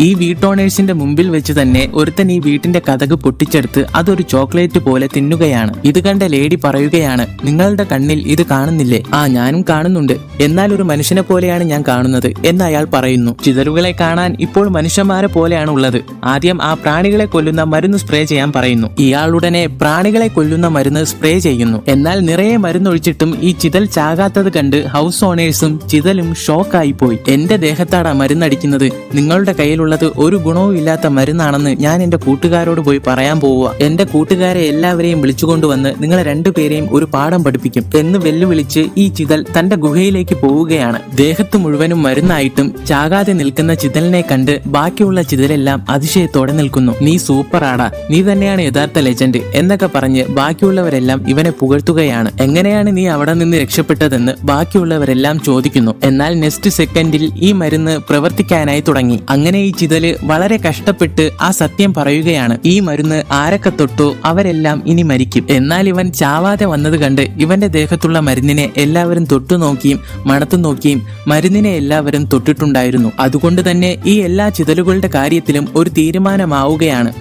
ഈ വീട്ടോണേഴ്സിന്റെ മുമ്പിൽ വെച്ച് തന്നെ ഒരുത്തൻ ഈ വീട്ടിന്റെ കഥക് പൊട്ടിച്ചെടുത്ത് അതൊരു ചോക്ലേറ്റ് പോലെ തിന്നുകയാണ്. ഇത് കണ്ട ലേഡി പറയുകയാണ് നിങ്ങളുടെ കണ്ണിൽ ഇത് കാണുന്നില്ലേ? ആ ഞാനും കാണുന്നുണ്ട്. എന്നാൽ ഒരു മനുഷ്യനെ പോലെയാണ് ഞാൻ കാണുന്നത് എന്ന് അയാൾ പറയുന്നു. ചിതറുകളെ കാണാൻ ഇപ്പോൾ മനുഷ്യന്മാരെ പോലെയാണ് ഉള്ളത്. ആദ്യം ആ പ്രാണികളെ കൊല്ലുന്ന മരുന്ന് സ്പ്രേ ചെയ്യാൻ പറയുന്നു. ഇയാളുടനെ പ്രാണികളെ കൊല്ലുന്ന മരുന്ന് സ്പ്രേ ചെയ്യുന്നു. എന്നാൽ നിറയെ മരുന്നൊഴിച്ചിട്ടും ഈ ചിതൽ ചാകാത്തത് കണ്ട് ഹൗസ് ഓണേഴ്സും ചിതലും ഷോക്കായി പോയി. എന്റെ ദേഹത്താടാ മരുന്നടിക്കുന്നത്. നിങ്ങളുടെ കയ്യിലുള്ളത് ഒരു ഗുണവും ഇല്ലാത്ത മരുന്നാണെന്ന് ഞാൻ എന്റെ കൂട്ടുകാരോട് പോയി പറയാൻ പോവുക. എന്റെ കൂട്ടുകാരെ എല്ലാവരെയും വിളിച്ചുകൊണ്ടുവന്ന് നിങ്ങളെ രണ്ടുപേരെയും ഒരു പാഠം പഠിപ്പിക്കും എന്ന് വെല്ലുവിളിച്ച് ഈ ചിതൽ തന്റെ ഗുഹയിലേക്ക് പോവുകയാണ്. ദേഹത്ത് മുഴുവനും മരുന്നായിട്ടും ചാകാതെ നിൽക്കുന്ന ചിതലിനെ കണ്ട് ബാക്കിയുള്ള ചിതലെല്ലാം അതിശയത്തോടെ നിൽക്കുന്നു. നീ സൂപ്പറാടാ. നീ തന്നെയാണ് യഥാർത്ഥ ലെജൻഡ് എന്നൊക്കെ പറഞ്ഞ് ബാക്കിയുള്ളവരെല്ലാം ഇവനെ പുകഴ്ത്തുകയാണ്. എങ്ങനെയാണ് നീ അവിടെ നിന്ന് രക്ഷപ്പെട്ടതെന്ന് ബാക്കിയുള്ളവരെല്ലാം ചോദിക്കുന്നു. എന്നാൽ നെക്സ്റ്റ് സെക്കൻഡിൽ ഈ മരുന്ന് പ്രവർത്തിക്കാനായി തുടങ്ങി. അങ്ങനെ ഈ ചിതൽ വളരെ കഷ്ടപ്പെട്ട് ആ സത്യം പറയുകയാണ്. ഈ മരുന്ന് ആരൊക്കെ തൊട്ടോ അവരെല്ലാം ഇനി മരിക്കും. എന്നാൽ ഇവൻ ചാവാതെ വന്നത് കണ്ട് ഇവന്റെ ദേഹത്തുള്ള മരുന്നിനെ എല്ലാവരും തൊട്ടു നോക്കിയും മണത്തു നോക്കിയും മരുന്നിനെ എല്ലാവരും തൊട്ടിട്ടുണ്ടായിരുന്നു. അതുകൊണ്ട് തന്നെ ഈ എല്ലാ ചിതലുകളുടെ കാര്യത്തിലും ഒരു തീരുമാനമാവുകയാണ്.